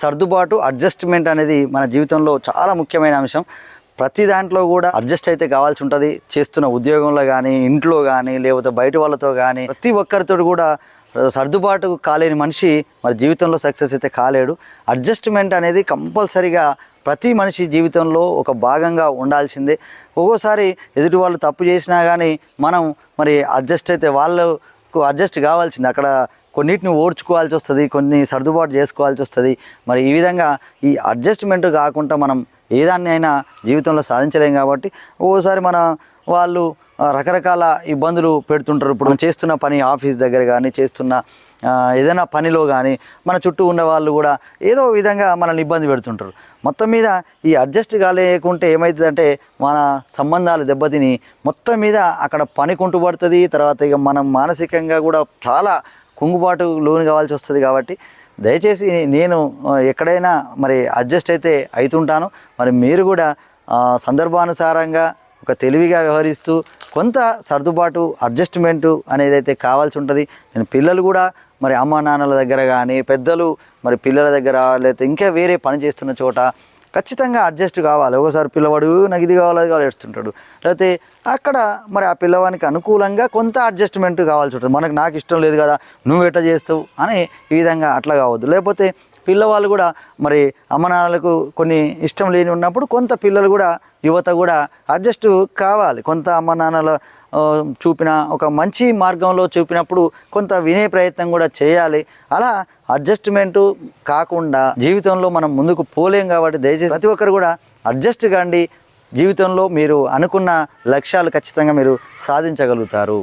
సర్దుబాటు అడ్జస్ట్మెంట్ అనేది మన జీవితంలో చాలా ముఖ్యమైన అంశం. ప్రతి దాంట్లో కూడా అడ్జస్ట్ అయితే కావాల్సి ఉంటుంది. చేస్తున్న ఉద్యోగంలో కానీ ఇంట్లో కానీ లేకపోతే బయట వాళ్ళతో కానీ ప్రతి ఒక్కరితో కూడా సర్దుబాటు కాలేని మనిషి మరి జీవితంలో సక్సెస్ అయితే కాలేడు. అడ్జస్ట్మెంట్ అనేది కంపల్సరిగా ప్రతి మనిషి జీవితంలో ఒక భాగంగా ఉండాల్సిందే. ఒక్కోసారి ఎదుటి వాళ్ళు తప్పు చేసినా కానీ మనం మరి అడ్జస్ట్ అయితే వాళ్ళకు అడ్జస్ట్ కావాల్సింది. అక్కడ కొన్నిటిని ఓడ్చుకోవాల్సి వస్తుంది కొన్ని సర్దుబాటు చేసుకోవాల్సి వస్తుంది. మరి ఈ విధంగా ఈ అడ్జస్ట్మెంట్ కాకుండా మనం ఏదాన్ని అయినా జీవితంలో సాధించలేం కాబట్టి ఓసారి మన వాళ్ళు రకరకాల ఇబ్బందులు పెడుతుంటారు. ఇప్పుడు మనం చేస్తున్న పని ఆఫీస్ దగ్గర కానీ చేస్తున్న ఏదైనా పనిలో కానీ మన చుట్టూ ఉన్న వాళ్ళు కూడా ఏదో విధంగా మనల్ని ఇబ్బంది పెడుతుంటారు. మొత్తం మీద ఈ అడ్జస్ట్ కాలేకుంటే ఏమవుతుందంటే మన సంబంధాలు దెబ్బతిని మొత్తం మీద అక్కడ పని కుంటుపడుతుంది. తర్వాత ఇక మనం మానసికంగా కూడా చాలా కుంగుబాటు లోను కావాల్సి వస్తుంది కాబట్టి దయచేసి నేను ఎక్కడైనా మరి అడ్జస్ట్ అయితే అవుతుంటాను మరి మీరు కూడా సందర్భానుసారంగా ఒక తెలివిగా వ్యవహరిస్తూ కొంత సర్దుబాటు అడ్జస్ట్మెంటు అనేది అయితే కావాల్సి ఉంటుంది. నేను పిల్లలు కూడా మరి అమ్మ నాన్నల దగ్గర కానీ పెద్దలు మరి పిల్లల దగ్గర లేకపోతే ఇంకా వేరే పని చేస్తున్న చోట ఖచ్చితంగా అడ్జస్ట్ కావాలి. ఒకసారి పిల్లవాడు నాకు ఇది కావాలి అది కావాలి ఏడుస్తుంటాడు. లేకపోతే అక్కడ మరి ఆ పిల్లవానికి అనుకూలంగా కొంత అడ్జస్ట్మెంట్ కావాల్సి ఉంటుంది. మనకు నాకు ఇష్టం లేదు కదా నువ్వు ఎట్లా చేస్తావు అని ఈ విధంగా అట్లా కావద్దు. లేకపోతే పిల్లవాళ్ళు కూడా మరి అమ్మ నాన్నలకు కొన్ని ఇష్టం లేని ఉన్నప్పుడు కొంత పిల్లలు కూడా యువత కూడా అడ్జస్ట్ కావాలి. కొంత అమ్మ నాన్నల చూపిన ఒక మంచి మార్గంలో చూపినప్పుడు కొంత వినే ప్రయత్నం కూడా చేయాలి. అలా అడ్జస్ట్మెంటు కాకుండా జీవితంలో మనం ముందుకు పోలేం కాబట్టి దయచేసి ప్రతి ఒక్కరు కూడా అడ్జస్ట్ కాండి. జీవితంలో మీరు అనుకున్న లక్ష్యాలు ఖచ్చితంగా మీరు సాధించగలుగుతారు.